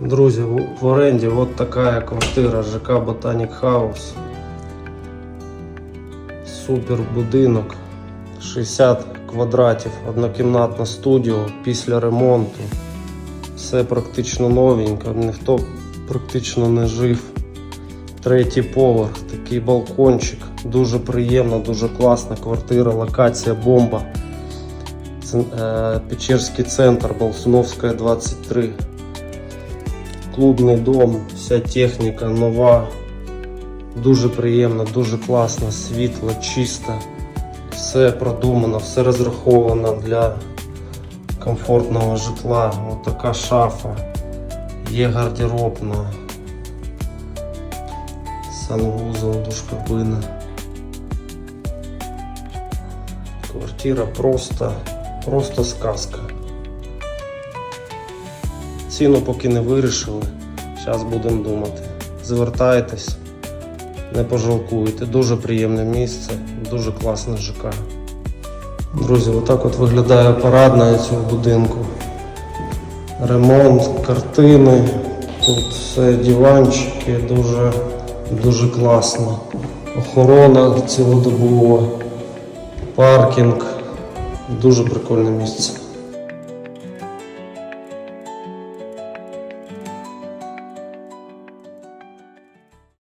Друзі, в оренді от така квартира ЖК Ботанік Хаус. Супер будинок. 60 квадратів, однокімнатна студіо після ремонту. Все практично новенько, ніхто практично не жив. Третій поверх, такий балкончик. Дуже приємна, дуже класна квартира, локація бомба. Е, Печерський центр, Болсуновська 23. Клубний дом, вся техніка нова. Дуже приємно, дуже класно, світло, чисто. Все продумано, все розраховано для комфортного житла. Ось така шафа. Є гардеробна. Санвузол, душкабина. Квартира просто, просто сказка. Ціну поки не вирішили. Зараз будемо думати. Звертайтесь, не пожалкуєте. Дуже приємне місце, дуже класне ЖК. Друзі, отак от виглядає парадна цього будинку. Ремонт, картини, тут все диванчики, дуже, дуже класно. Охорона цілодобова, паркінг. Дуже прикольне місце.